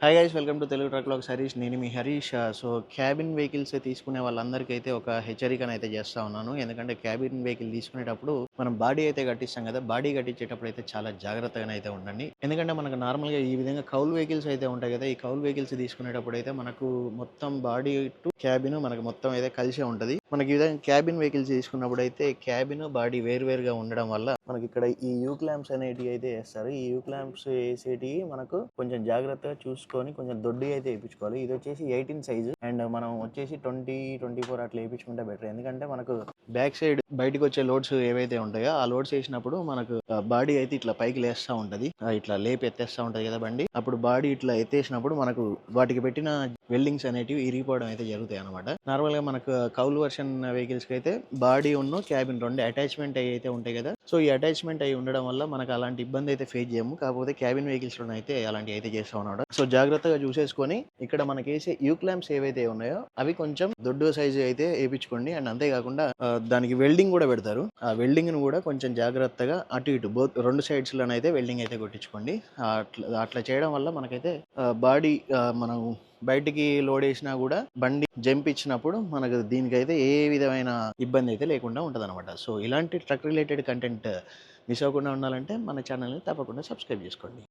Hi guys welcome to Telugu ట్రక్లో Harish నేను మీ Harish. So cabin vehicles తీసుకునే వాళ్ళందరికీ అయితే ఒక హెచ్చరికను అయితే చేస్తా ఉన్నాను. ఎందుకంటే క్యాబిన్ వెహికల్ తీసుకునేటప్పుడు మనం బాడీ అయితే కట్టిస్తాం కదా బాడీ కట్టించేటప్పుడు అయితే చాలా జాగ్రత్తగా అయితే ఉండండి. ఎందుకంటే మనకు నార్మల్గా ఈ విధంగా కౌల్ వెహికల్స్ అయితే ఉంటాయి కదా ఈ కౌల్ వెహికల్స్ తీసుకునేటప్పుడు అయితే మనకు మొత్తం బాడీ టు క్యాబిన్ మనకు మొత్తం అయితే కలిసే ఉంటుంది. మనకి ఈ విధంగా క్యాబిన్ వెహికల్స్ తీసుకున్నప్పుడు అయితే క్యాబిన్ బాడీ వేరువేరుగా ఉండడం వల్ల మనకి ఇక్కడ ఈ యూ క్లాంప్స్ అనేటివి అయితే వేస్తారు. ఈ యూ క్లాంప్స్ వేసేటివి మనకు కొంచెం జాగ్రత్తగా చూసుకొని కొంచెం దొడ్డి అయితే వేయించుకోవాలి. ఇది వచ్చేసి ఎయిటీన్ సైజు. అండ్ మనం వచ్చేసి ట్వంటీ ట్వంటీ ఫోర్ అట్లా వేయించుకుంటే బెటర్. ఎందుకంటే మనకు బ్యాక్ సైడ్ బయటకు వచ్చే లోడ్స్ ఏవైతే ఉంటాయో ఆ లోడ్స్ వేసినప్పుడు మనకు బాడీ అయితే ఇట్లా పైకి లేస్తూ ఉంటది. ఇట్లా లేపి ఎత్తేస్తూ ఉంటది కదా బండి. అప్పుడు బాడీ ఇట్లా ఎత్తేసినప్పుడు మనకు వాటికి పెట్టిన వెల్డింగ్స్ అనేటివి ఇరిగిపోవడం అయితే జరుగుతాయి అనమాట నార్మల్గా మనకు కౌలు వర్షన్ వెహికల్స్కి అయితే బాడీ ఉన్న క్యాబిన్ రెండు అటాచ్మెంట్ అయ్యి అయితే ఉంటాయి కదా. సో ఈ అటాచ్మెంట్ అయి ఉండడం వల్ల మనకు అలాంటి ఇబ్బంది అయితే ఫేస్ చేయము. కాకపోతే క్యాబిన్ వెహికల్స్లో అయితే అలాంటి అయితే చేస్తా ఉన్నాడు. సో జాగ్రత్తగా చూసేసుకొని ఇక్కడ మనకి వేసే యూ ఏవైతే ఉన్నాయో అవి కొంచెం దొడ్డు సైజు అయితే వేయించుకోండి. అండ్ అంతేకాకుండా దానికి వెల్డింగ్ కూడా పెడతారు. ఆ వెల్డింగ్ను కూడా కొంచెం జాగ్రత్తగా అటు ఇటు బో రెండు సైడ్స్లోనైతే వెల్డింగ్ అయితే కొట్టించుకోండి. అట్లా అట్లా చేయడం వల్ల మనకైతే బాడీ మనం బయటికి లోడ్ వేసినా కూడా బండి జంప్ ఇచ్చినప్పుడు మనకు దీనికైతే ఏ విధమైన ఇబ్బంది అయితే లేకుండా ఉంటుంది సో ఇలాంటి ట్రక్ రిలేటెడ్ కంటెంట్ మిస్ అవ్వకుండా ఉండాలంటే మన ఛానల్ని తప్పకుండా సబ్స్క్రైబ్ చేసుకోండి.